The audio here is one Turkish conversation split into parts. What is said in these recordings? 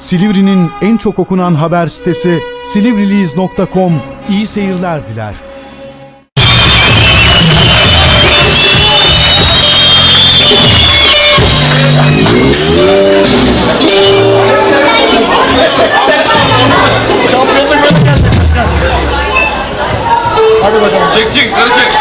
Silivri'nin en çok okunan haber sitesi silivriliz.com iyi seyirler diler. Şampiyonluk böyle geldi. Hadi bakalım. Çek çek, karı çek.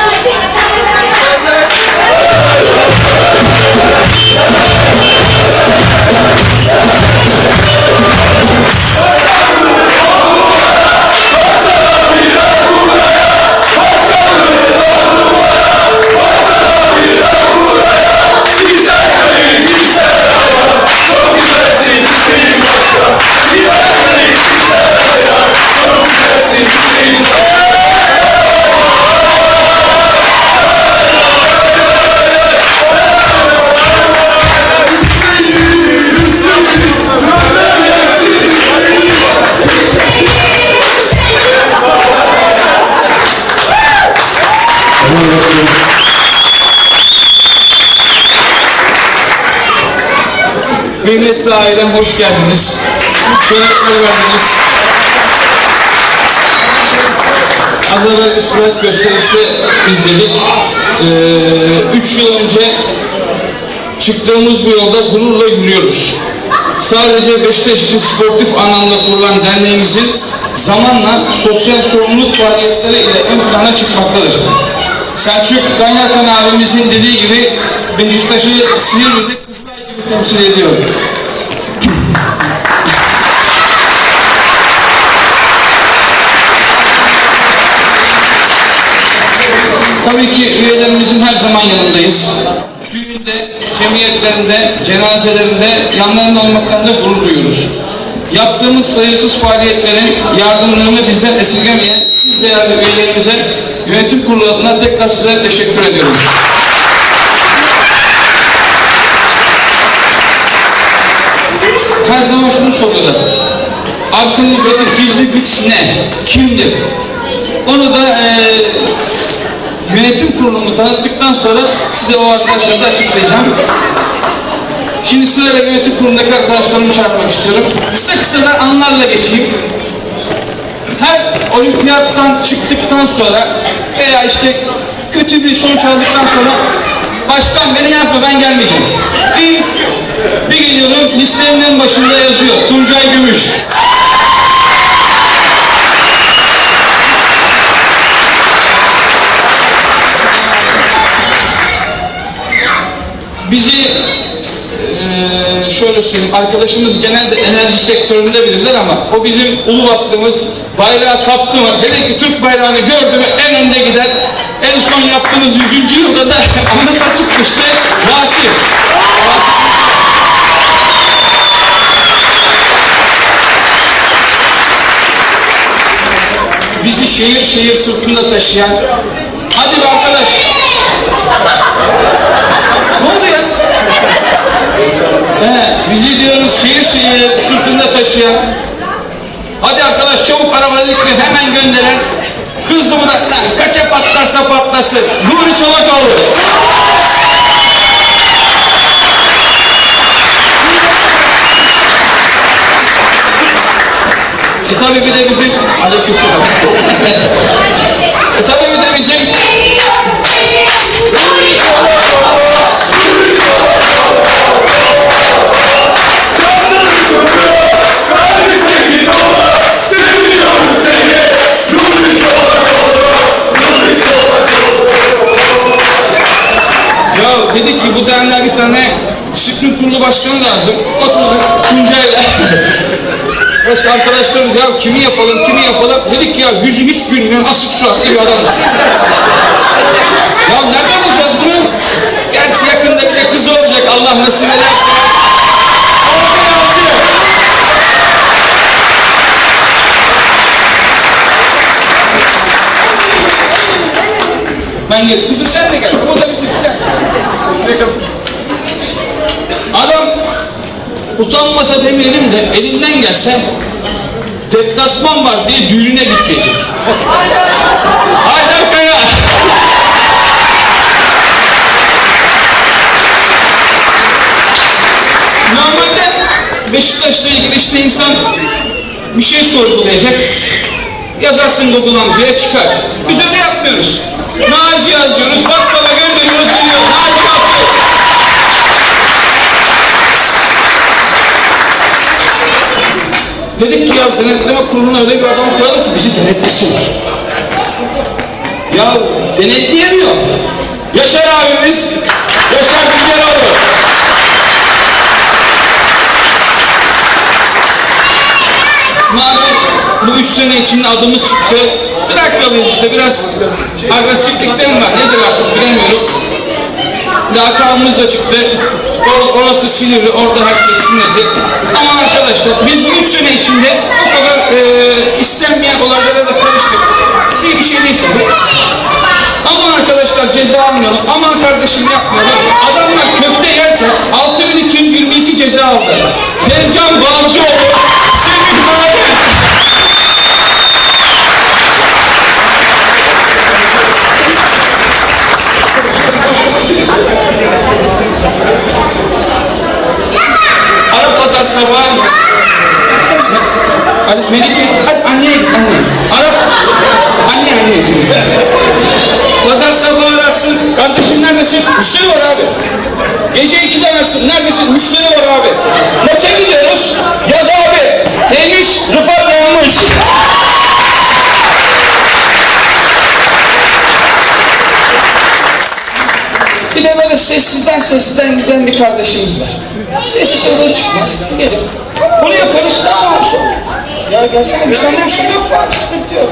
Kıymetli ailem hoş geldiniz. Şerefler verdiniz. Az evvel bir sırat gösterisi izledik. Ee, üç yıl önce çıktığımız bu yolda gururla yürüyoruz. Sadece Beşiktaş için sportif anlamda kurulan derneğimizin zamanla sosyal sorumluluk faaliyetleri ile ön plana çıkmaktadır. Selçuk Ganyakan abimizin dediği gibi Beşiktaş'ı Silivri'de temsil ediyor. Tabii ki üyelerimizin her zaman yanındayız. Düğünde, cemiyetlerinde, cenazelerinde yanlarında olmaktan da gurur duyuyoruz. Yaptığımız sayısız faaliyetlerin yardımlarını bizden esirgemeyen biz değerli üyelerimize yönetim kurulu adına tekrar size teşekkür ediyorum. Şunu soruyorlar. Arkanızdaki gizli güç ne? Kimdir? Onu da eee yönetim kurulumu tanıttıktan sonra size o arkadaşları da açıklayacağım. Şimdi sırayla yönetim kurulundaki arkadaşlarımı çağırmak istiyorum. Kısa kısa da anlarla geçeyim. Her olimpiyattan çıktıktan sonra veya işte kötü bir sonuç aldıktan sonra başkan beni yazma ben gelmeyeceğim. Bir, bir geliyorum listenin en başında yazıyor Tuncay Gümüş. bizi şöyle söyleyeyim arkadaşımız genelde enerji sektöründe bilirler ama o bizim ulu baktığımız bayrağı kaptı mı hele ki Türk bayrağını gördü mü en önde gider en son yaptığımız 100. yılda da anıta çıkmıştı Vasif. Vasif. Bizi şehir şehir sırtında taşıyan hadi be arkadaş ne oldu ya? He, bizi diyoruz şehir şehir sırtında taşıyan. Hadi arkadaş çabuk araba mi hemen gönderen. Hızlı bırak lan kaça patlarsa patlasın. Nuri Çolakoğlu. E tabi bir de bizim Aleykümselam. e tabi bir de bizim Ya dedik ki bu derneğe bir tane disiplin kurulu başkanı lazım. Oturduk Tuncay'la. Baş arkadaşlarımız ya kimi yapalım kimi yapalım. Dedik ya yüzü hiç gülmüyor asık suratlı bir adam. ya nereden bulacağız bunu? Gerçi yakında bir de kız olacak Allah nasip ederse. Ben gel. Kızım sen de gel. Bu da bizim. Gel. Ne kızım? Utanmasa demeyelim de elinden gelse deplasman var diye düğününe gitmeyecek. Haydar Kaya. Normalde Beşiktaş'la ilgili işte insan bir şey sorgulayacak. Yazarsın Google amcaya çıkar. Biz öyle yapmıyoruz. Naci yazıyoruz, WhatsApp'a gönderiyoruz, geliyor. Naci Dedik ki ya denetleme kuruluna öyle bir adam koyalım ki bizi denetlesin. Ya denetleyemiyor. Yaşar abimiz, Yaşar Bilgeroğlu. Malum bu üç sene içinde adımız çıktı. Trakyalıyız işte biraz agresiflikten var. Nedir artık bilemiyorum. Lakabımız da çıktı. Or- orası sinirli, orada herkes sinirli. Ama arkadaşlar biz bu üç sene içinde bu kadar e, istenmeyen olaylara da karıştık. İyi bir şey değil. Aman arkadaşlar ceza almayalım, aman kardeşim yapmayalım. Adamlar köfte yerken 6222 ceza aldı. Tezcan Balcıoğlu, Semih Maden. Gece 2'de arasın. Neredesin? Müşteri var abi. Maça gidiyoruz. Yaz abi. Neymiş? Rıfat yanmış. Bir de böyle sessizden sessizden giden bir kardeşimiz var. Sesi soluğu çıkmaz. Gelir. Bunu yapıyoruz. Ne yapıyorsun? Ya gelsene bir şey anlıyorsun. Yok abi sıkıntı yok.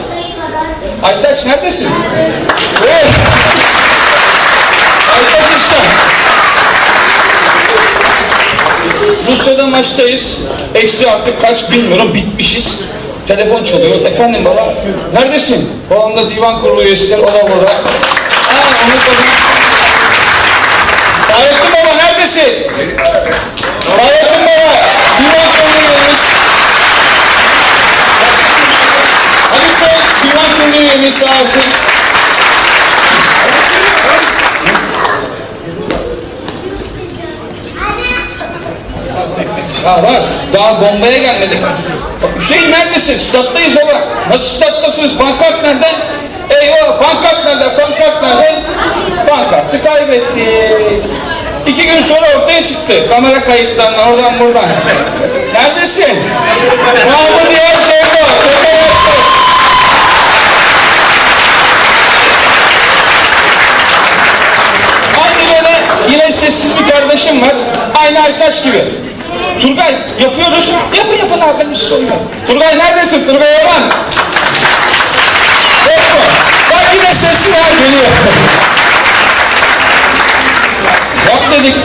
Aytaç neredesin? Evet. Aytaç İhsan. Rusya'da maçtayız. Eksi artık kaç bilmiyorum. Bitmişiz. Telefon çalıyor. Efendim baba. Neredesin? Babam da divan kurulu üyesidir. O da burada. Aa onu da... Fahrettin baba neredesin? Fahrettin baba. Divan kurulu üyemiz. Haluk Bey divan kurulu üyemiz sağ olsun. Ya bak daha bombaya gelmedik. Bak Hüseyin neredesin? Stat'tayız baba. Nasıl stat'tasınız? Pankart nerede? Eyvah pankart nerede? Pankart nerede? Pankartı kaybettik. İki gün sonra ortaya çıktı. Kamera kayıtlarından oradan buradan. Neredesin? Mahmut Yer Çevre. Aynı böyle yine sessiz bir kardeşim var. Aynı Aytaç gibi. Turgay yapıyoruz. Yapın yapın sorun yok. Turgay neredesin? Turgay Yaman. Mu? Bak yine sessiz ha geliyor. Bak dedik.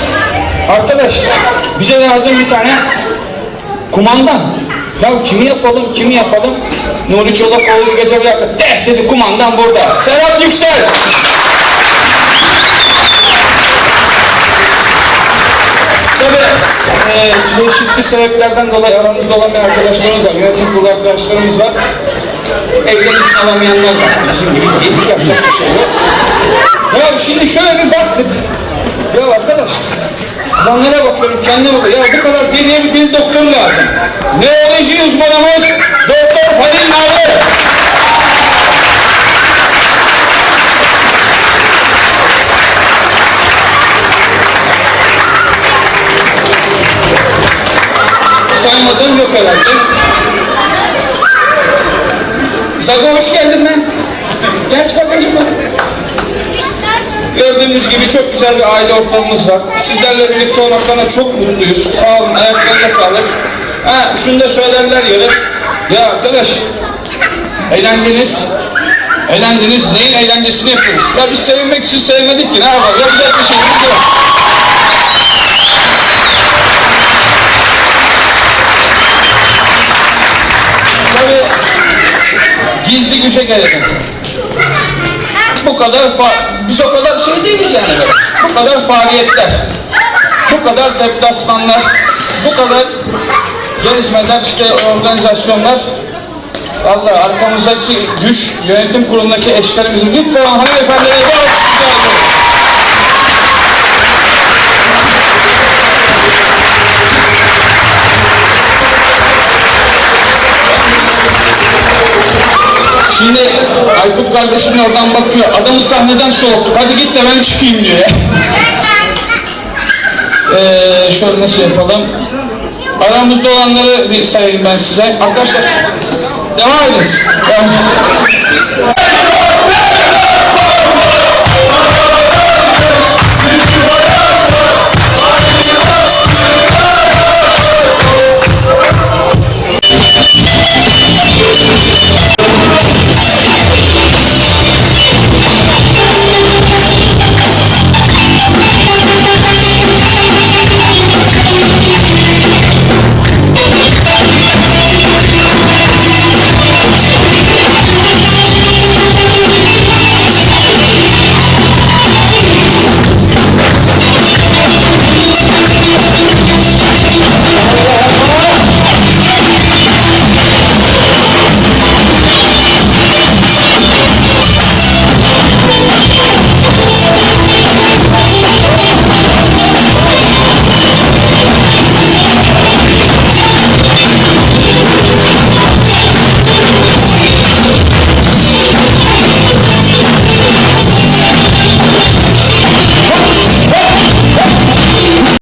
Arkadaş bize lazım bir tane kumandan. Ya kimi yapalım, kimi yapalım? Nuri Çolakoğlu gece bir yaptı. De dedi kumandan burada. Serhat Yüksel. Tabii e, çeşitli sebeplerden dolayı aramızda olamayan arkadaşlarımız var. Yönetim kurulu arkadaşlarımız var. Evden izin alamayanlar var. Bizim gibi değil. Yapacak bir şey yok. Ya şimdi şöyle bir baktık. Ya arkadaş Adamlara bakıyorum, kendime bakıyorum. Ya bu kadar deliye bir dil doktoru lazım. Neoloji uzmanımız Doktor Halil Narlı. Saymadığım yok herhalde. Zago hoş geldin lan. Geç bagajıma. Gördüğünüz gibi çok güzel bir aile ortamımız var. Sizlerle birlikte olmaktan da çok mutluyuz. Sağ olun, ayaklarına sağlık. Ha, şunu da söylerler yarın. Ya arkadaş, eğlendiniz. Eğlendiniz, neyin eğlencesini yapıyoruz? Ya biz sevinmek için sevmedik ki, ne yapalım? Yapacak bir şeyimiz yok. Gizli güce gelelim. Bu kadar biz o kadar şey değiliz yani. Bu kadar faaliyetler, bu kadar deplasmanlar, bu kadar gezmeler, işte organizasyonlar. Vallahi arkamızdaki düş yönetim kurulundaki eşlerimizin lütfen hanımefendilere bir alkış. Şimdi Aykut kardeşim de oradan bakıyor. Adamı sahneden soğuttuk. Hadi git de ben çıkayım diyor. Ee, şöyle nasıl yapalım? Aramızda olanları bir sayayım ben size. Arkadaşlar devam edin. Devam.